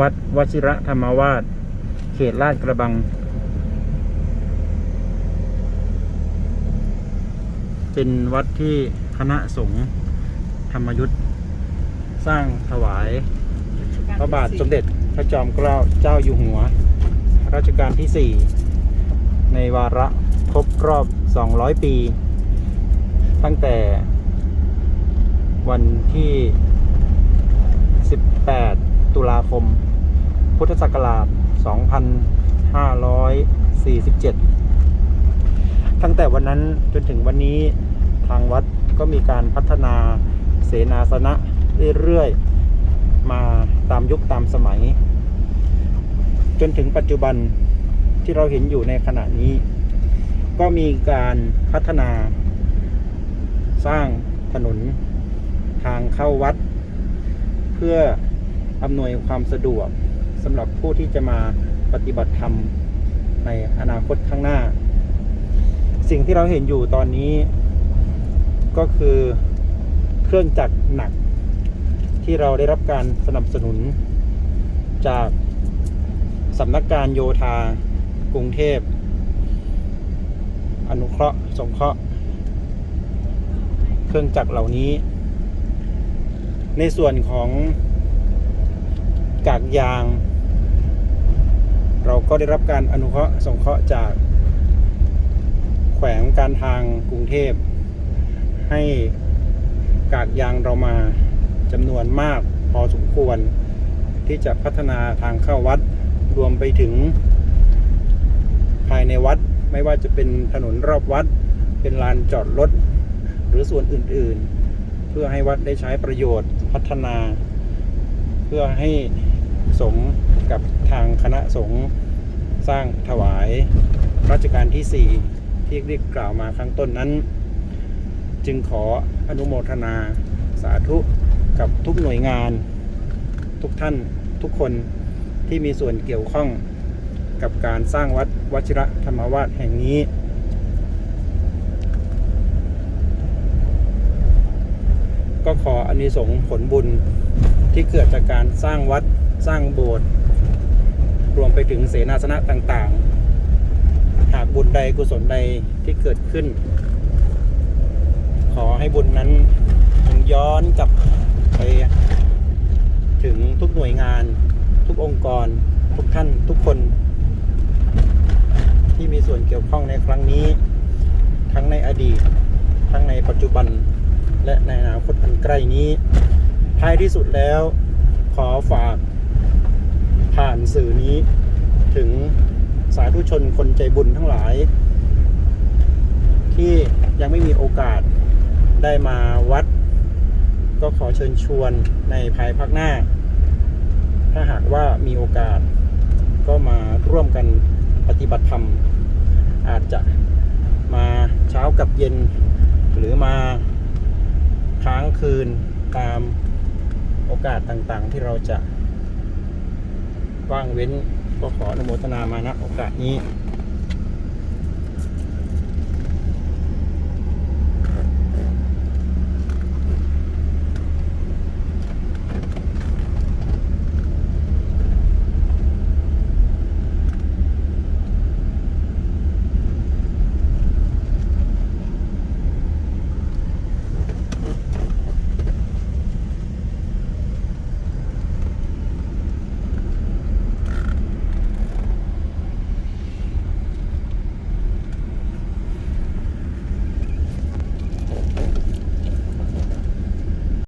วัดวชิระธรรมวาสเขตลาดกระบัง เป็นวัดที่คณะสงฆ์ธรรมยุทธ์สร้างถวาย พระบาทสมเด็จพระจอมเกล้าเจ้าอยู่หัว รัชกาลที่ 4 ในวาระครบรอบ 200 ปี ตั้งแต่วันที่ 18 ตุลาคม พุทธศักราช 2547 ตั้งแต่วันนั้นจนถึงวันนี้ทางวัดก็มีการพัฒนาเสนาสนะเรื่อยๆ มาตามยุคตามสมัย จนถึงปัจจุบันที่เราเห็นอยู่ในขณะนี้ ก็มีการพัฒนาสร้างถนนทางเข้าวัด เพื่ออำนวยความสะดวก สำหรับผู้ที่จะมาปฏิบัติธรรมในอนาคตข้างหน้า สิ่งที่เราเห็นอยู่ตอนนี้ ก็คือเครื่องจักรหนัก ที่เราได้รับการสนับสนุน จากสำนักการโยธากรุงเทพ อนุเคราะห์สงเคราะห์ เครื่องจักรเหล่านี้ ในส่วนของ กากยาง เราก็ได้รับการอนุเคราะห์สงเคราะห์จาก แขวงการทางกรุงเทพ ให้กากยางเรามาจำนวนมากพอสมควร ที่จะพัฒนาทางเข้าวัดรวมไปถึง ภายในวัดไม่ว่าจะเป็นถนนรอบวัด เป็นลานจอดรถ หรือส่วนอื่น ๆ เพื่อให้วัดได้ใช้ประโยชน์พัฒนา เพื่อให้ สมกับทางคณะสงฆ์สร้างถวายรัชกาลที่ 4 ที่เรียกกล่าวมาข้างต้นนั้น จึงขออนุโมทนาสาธุกับทุกหน่วยงาน ทุกท่านทุกคนที่มีส่วนเกี่ยวข้องกับการสร้างวัดวชิระธรรมวาสแห่งนี้ ก็ขออานิสงส์ผลบุญที่เกิดจากการสร้างวัดสร้างโบสถ์รวมไปถึงเสนาสนะต่างๆ หากบุญใดกุศลใดที่เกิดขึ้น ขอให้บุญนั้นจงย้อนกลับไปถึงทุกหน่วยงาน ทุกองค์กร ทุกท่านทุกคน ที่มีส่วนเกี่ยวข้องในครั้งนี้ ทั้งในอดีต ทั้งในปัจจุบัน และในอนาคตอันใกล้นี้ ท้ายที่สุดแล้ว ขอฝากผ่านสื่อนี้ ถึงสาธุชนคนใจบุญทั้งหลาย ที่ยังไม่มีโอกาสได้มาวัด ก็ขอเชิญชวนในภายภาคหน้า ถ้าหากว่ามีโอกาสก็มาร่วมกันปฏิบัติธรรม อาจจะมาเช้ากับเย็น หรือมา คืนตามโอกาสต่างๆ ที่เราจะว่างเว้นก็ขออนุโมทนามาณโอกาสนี้